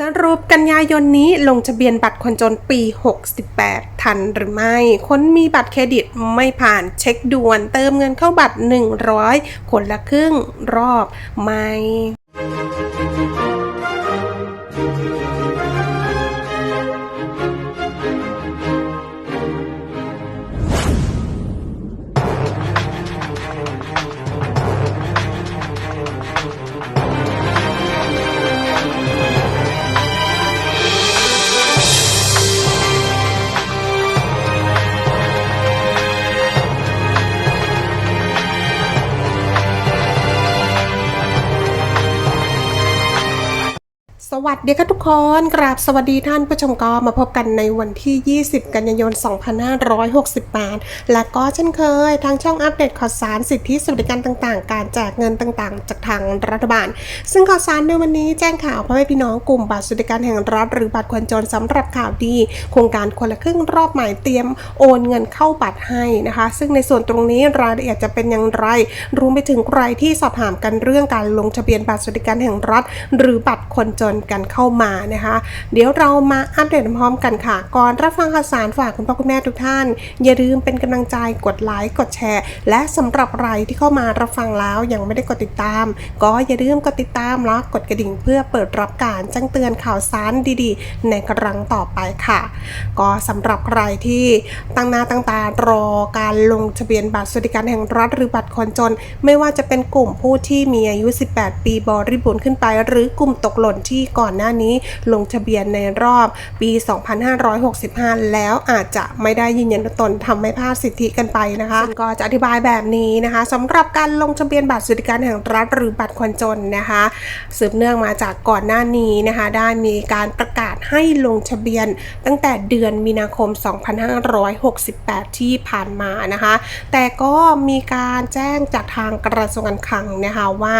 สรุปกันยายนนี้ลงทะเบียนบัตรคนจนปี 68 ทันหรือไม่ คนมีบัตรเครดิตไม่ผ่านเช็คด่วนเติมเงินเข้าบัตร 100 คนละครึ่งรอบไม่ วัสดีค่ะทุกคนกราบสวัสดีท่านผู้ชมก็มาพบกันในวันที่ 20 กันยายน 2568 และก็เช่นเคย ทางช่องอัปเดตข่าวสารสิทธิสวัสดิการต่างๆ การแจกเงินต่างๆ จากทางรัฐบาล ซึ่งข่าวสารในวันนี้แจ้งข่าวพ่อแม่พี่น้องกลุ่มบัตรสวัสดิการแห่งรัฐหรือบัตรคนจนสำหรับข่าวดี โครงการคนละครึ่งรอบใหม่เตรียมโอนเงินเข้าบัตรให้นะคะ ซึ่งในส่วนตรงนี้รายละเอียดจะเป็นอย่างไรรวมไปถึงใครที่สอบถามกันเรื่องการลงทะเบียนบัตรสวัสดิการแห่งรัฐ หรือบัตรคนจนกันเข้ามานะคะ เดี๋ยวเรามาอัปเดตพร้อมกันค่ะ ก่อนรับฟังข่าวสารฝากคุณพ่อคุณแม่ทุกท่าน อย่าลืมเป็นกำลังใจกดไลค์กดแชร์ และสำหรับใครที่เข้ามารับฟังแล้วยังไม่ได้กดติดตาม ก็อย่าลืมกดติดตามและกดกระดิ่งเพื่อเปิดรับการแจ้งเตือนข่าวสารดีๆ ในครั้งต่อไปค่ะ ก็สำหรับใครที่ตั้งหน้าตั้งตารอการลงทะเบียนบัตรสวัสดิการแห่งรัฐหรือบัตรคนจน ไม่ว่าจะเป็นกลุ่มผู้ที่มีอายุ 18 ปีบริบูรณ์ขึ้นไป หรือกลุ่มตกหล่นที่ก่อน่อนหน้านี้ลงทะเบียนในรอบปี 2565 แล้วอาจจะไม่ได้ยืนยันตนทำให้พลาดสิทธิกันไปนะคะก็จะอธิบายแบบนี้นะคะสำหรับการลงทะเบียนบัตรสวัสดิการแห่งรัฐหรือบัตรคนจนนะคะ สืบเนื่องมาจากก่อนหน้านี้นะคะ ได้มีการประกาศ ให้ลงทะเบียน ตั้งแต่เดือนมีนาคม 2568 ที่ผ่านมานะคะ แต่ก็มีการแจ้งจากทางกระทรวงการคลังนะคะว่า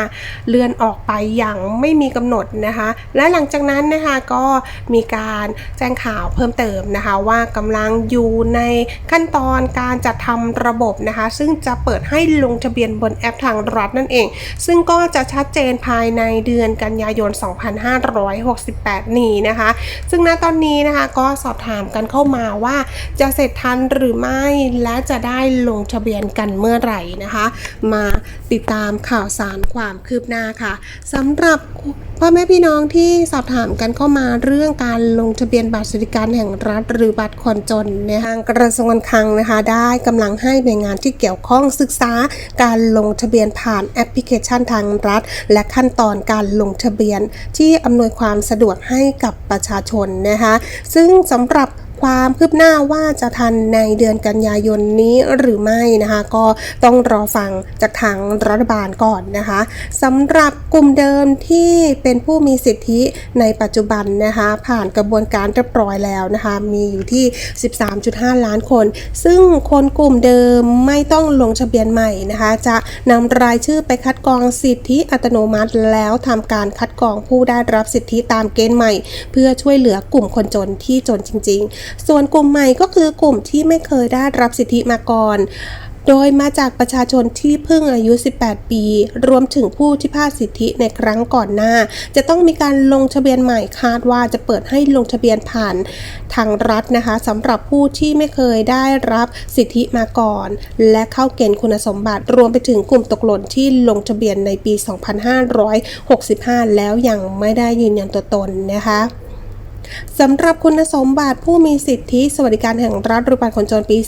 เลื่อนออกไปอย่างไม่มีกำหนดนะคะ และหลังจากนั้นนะคะก็มีการแจ้งข่าวเพิ่มเติมนะคะ ว่ากำลังอยู่ในขั้นตอนการจัดทำระบบนะคะ ซึ่งจะเปิดให้ลงทะเบียนบนแอปทางรัฐนั่นเอง ซึ่งก็จะชัดเจนภายในเดือนกันยายน 2568 นี้นะคะซึ่งณตอนนี้นะคะก็สอบถามกันเข้ามาว่าจะเสร็จทันหรือไม่และจะได้ลงทะเบียนกันเมื่อไหร่นะคะ มาติดตามข่าวสารความคืบหน้าค่ะสำหรับพ่อแม่พี่น้องที่สอบถามกันเข้ามาเรื่องการลงทะเบียนบัตรสวัสดิการแห่งรัฐหรือบัตรคนจนในทางกระทรวงการคลังนะคะ ได้กำลังให้หน่วยงานที่เกี่ยวข้องศึกษาการลงทะเบียนผ่านแอปพลิเคชันทางรัฐ และขั้นตอนการลงทะเบียนที่อำนวยความสะดวกให้กับประชาชนนะคะ ซึ่งสำหรับ ความคืบหน้าว่าจะทันในเดือนกันยายนนี้หรือไม่นะคะ ก็ต้องรอฟังจากทางรัฐบาลก่อนนะคะสำหรับกลุ่มเดิมที่เป็นผู้มีสิทธิในปัจจุบันนะคะ ผ่านกระบวนการเรียบร้อยแล้วนะคะ มีอยู่ที่ 13.5 ล้านคน ซึ่งคนกลุ่มเดิมไม่ต้องลงทะเบียนใหม่นะคะ จะนำรายชื่อไปคัดกรองสิทธิอัตโนมัติ แล้วทำการคัดกรองผู้ได้รับสิทธิตามเกณฑ์ใหม่ เพื่อช่วยเหลือกลุ่มคนจนที่จนจริง ๆส่วนกลุ่มใหม่ก็คือกลุ่มที่ไม่เคยได้รับสิทธิมาก่อนโดยมาจากประชาชนที่เพิ่งอายุ 18 ปี รวมถึงผู้ที่พลาดสิทธิในครั้งก่อนหน้า จะต้องมีการลงทะเบียนใหม่คาดว่าจะเปิดให้ลงทะเบียนผ่านทางรัฐนะคะสำหรับผู้ที่ไม่เคยได้รับสิทธิมาก่อน และเข้าเกณฑ์คุณสมบัติ รวมไปถึงกลุ่มตกหล่นที่ลงทะเบียนในปี 2565 แล้วยังไม่ได้ยืนยันตัวตนนะคะ สำหรับคุณสมบัติผู้มีสิทธิสวัสดิการแห่งรัฐรูปแบัตรคนจนปี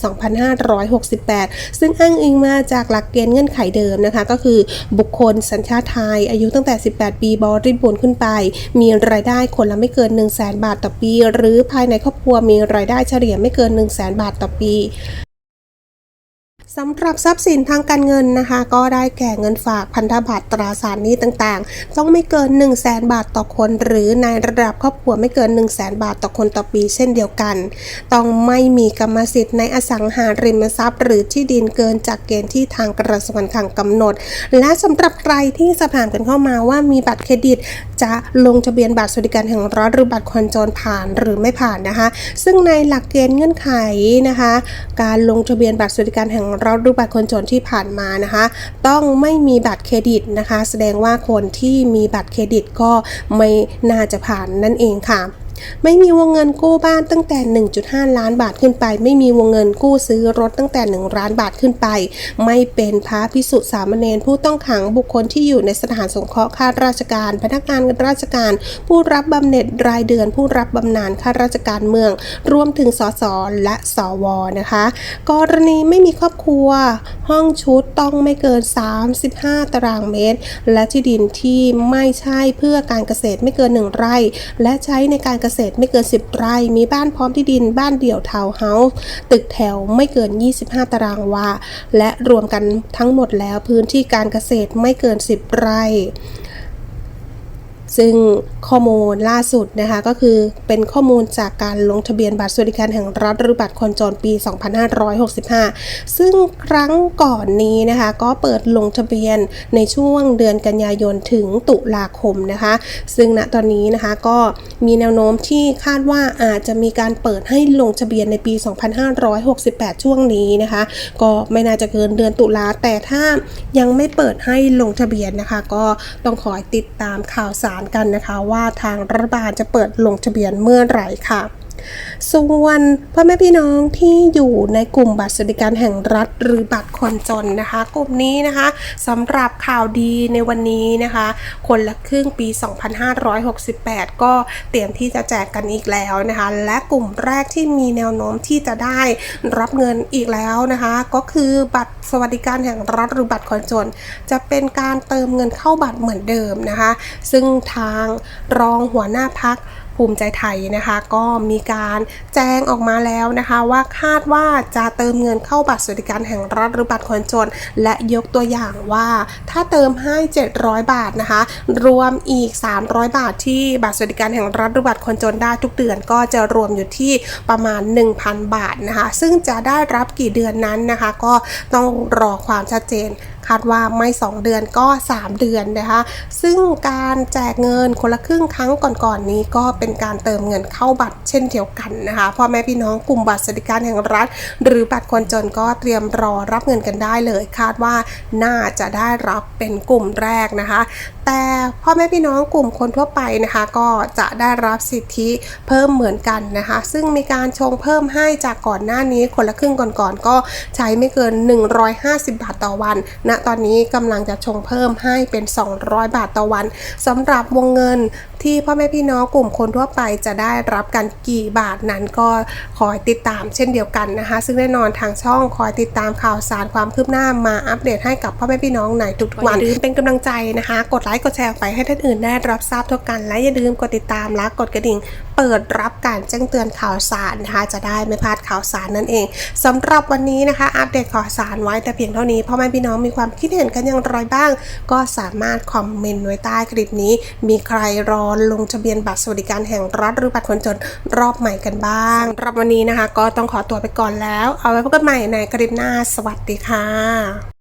2568 ซึ่งอ้างอิงมาจากหลักเกณฑ์เงื่อนไขเดิมนะคะ ก็คือบุคคลสัญชาติไทย อายุตั้งแต่ 18 ปีบริบูรณ์ขึ้นไป มีรายได้คนละไม่เกิน 1 0 0 0 0แบาทต่อปี หรือภายในครอบครัวมีรายได้เฉลี่ยไม่เกิน 1 0 0 0 0แบาทต่อปี สำหรับทรัพย์สินทางการเงินนะคะ ก็ได้แก่เงินฝากพันธบัตรตราสารหนี้ต่างๆ ต้องไม่เกิน 1 0 0 0 0แบาทต่อคน หรือในระดับครอบครัวไม่เกิน 1 0 0 0 0แบาทต่อคนต่อปีเช่นเดียวกัน ต้องไม่มีกรรมสิทธิ์ในอสังหาริมทรัพย์ หรือที่ดินเกินจากเกณฑ์ที่ทางกระทรวงการคลังกำหนด และสำหรับใครที่สอบถามกันเข้ามาว่ามีบัตรเครดิต จะลงทะเบียนบัตรสวัสดิการแห่งรัฐหรือบัตรคนจนผ่านหรือไม่ผ่านนะคะ ซึ่งในหลักเกณฑ์เงื่อนไขนะคะ การลงทะเบียนบัตรสวัสดิการแห่งรัฐรูปบัตรคนจนที่ผ่านมานะคะ ต้องไม่มีบัตรเครดิตนะคะ แสดงว่าคนที่มีบัตรเครดิตก็ไม่น่าจะผ่านนั่นเองค่ะ ไม่มีวงเงินกู้บ้านตั้งแต่ 1.5 ล้านบาทขึ้นไป ไม่มีวงเงินกู้ซื้อรถตั้งแต่ 1 ล้านบาทขึ้นไป ไม่เป็นพระพิสุสามเณรผู้ต้องขังบุคคลที่อยู่ในสถานสงเคราะห์ข้าราชการ พนักงานราชการ ผู้รับบำเหน็จรายเดือน ผู้รับบำนาญข้าราชการเมือง รวมถึงสสและสวนะคะ กรณีไม่มีครอบครัว ห้องชุดต้องไม่เกิน 35 ตารางเมตร และที่ดินที่ไม่ใช่เพื่อการเกษตรไม่เกิน 1 ไร่ และใช้ในการเกษตรไม่เกิน 10 ไร่ มีบ้านพร้อมที่ดิน บ้านเดี่ยวทาวน์เฮาส์ตึกแถวไม่เกิน 25 ตารางวา และรวมกันทั้งหมดแล้วพื้นที่การเกษตรไม่เกิน 10 ไร่ ซึ่งข้อมูลล่าสุดนะคะก็คือเป็นข้อมูลจากการลงทะเบียนบัตรสวัสดิการแห่งรัฐหรือบัตรคนจนปี 2565 ซึ่งครั้งก่อนนี้นะคะก็เปิดลงทะเบียนในช่วงเดือนกันยายนถึงตุลาคมนะคะ ซึ่งณตอนนี้นะคะก็มีแนวโน้มที่คาดว่าอาจจะมีการเปิดให้ลงทะเบียนในปี 2568 ช่วงนี้นะคะ ก็ไม่น่าจะเกินเดือนตุลาแต่ถ้ายังไม่เปิดให้ลงทะเบียนนะคะ ก็ต้องคอติดตามข่าวสารกันนะคะ ว่าทางรัฐบาลจะเปิดลงทะเบียนเมื่อไหร่ค่ะ ส่วนพ่อแม่พี่น้องที่อยู่ในกลุ่มบัตรสวัสดิการแห่งรัฐ หรือบัตรคนจนนะคะ กลุ่มนี้นะคะสำหรับข่าวดีในวันนี้นะคะ คนละครึ่งปี 2568 ก็เตรียมที่จะแจกกันอีกแล้วนะคะ และกลุ่มแรกที่มีแนวโน้มที่จะได้รับเงินอีกแล้วนะคะ ก็คือบัตรสวัสดิการแห่งรัฐหรือบัตรคนจน จะเป็นการเติมเงินเข้าบัตรเหมือนเดิมนะคะ ซึ่งทางรองหัวหน้าพัก ภูมิใจไทยนะคะ ก็มีการแจ้งออกมาแล้วนะคะว่าคาดว่าจะเติมเงินเข้าบัตรสวัสดิการแห่งรัฐหรือบัตรคนจน และยกตัวอย่างว่าถ้าเติมให้ 700 บาทนะคะ รวมอีก 300 บาทที่บัตรสวัสดิการแห่งรัฐหรือบัตรคนจนได้ทุกเดือนก็จะรวมอยู่ที่ประมาณ 1,000 บาทนะคะ ซึ่งจะได้รับกี่เดือนนั้นนะคะ ก็ต้องรอความชัดเจนคาดว่าไม่ 2 เดือนก็ 3 เดือนนะคะ ซึ่งการแจกเงินคนละครึ่งครั้งก่อนๆนนี้ก็เป็นการเติมเงินเข้าบัตรเช่นเดียวกันนะคะพ่อแม่พี่น้องกลุ่มบัตรสวัสดิการแห่งรัฐ หรือบัตรคนจนก็เตรียมรอรับเงินกันได้เลย คาดว่าน่าจะได้รับเป็นกลุ่มแรกนะคะ แต่พ่อแม่พี่น้องกลุ่มคนทั่วไปนะคะ ก็จะได้รับสิทธิเพิ่มเหมือนกันนะคะ ซึ่งมีการชงเพิ่มให้จากก่อนหน้านี้คนละครึ่งก่อนๆก็ใช้ไม่เกิน 150 บาทต่อวันณตอนนี้กำลังจะชงเพิ่มให้เป็น 200 บาทต่อวันสำหรับวงเงิน ที่พ่อแม่พี่น้องกลุ่มคนทั่วไปจะได้รับกันกี่บาทนั้นก็คอยติดตามเช่นเดียวกันนะคะ ซึ่งแน่นอนทางช่องคอยติดตามข่าวสารความคืบหน้ามาอัปเดตให้กับพ่อแม่พี่น้องในทุกๆวันอย่าลืมเป็นกำลังใจนะคะ กดไลค์กดแชร์ไปให้ท่านอื่นได้รับทราบเท่ากัน และอย่าลืมกดติดตามและกดกระดิ่ง เปิดรับการแจ้งเตือนข่าวสารนะคะจะได้ไม่พลาดข่าวสารนั่นเองสำหรับวันนี้นะคะ อัปเดตข่าวสารไว้แต่เพียงเท่านี้พ่อแม่พี่น้องมีความคิดเห็นกันอย่างไรบ้าง ก็สามารถคอมเมนต์ไว้ใต้คลิปนี้ มีใครรอลงทะเบียนบัตรสวัสดิการแห่งรัฐหรือบัตรคนจนรอบใหม่กันบ้างสำหรับวันนี้นะคะ ก็ต้องขอตัวไปก่อนแล้ว เอาไว้พบกันใหม่ในคลิปหน้า สวัสดีค่ะ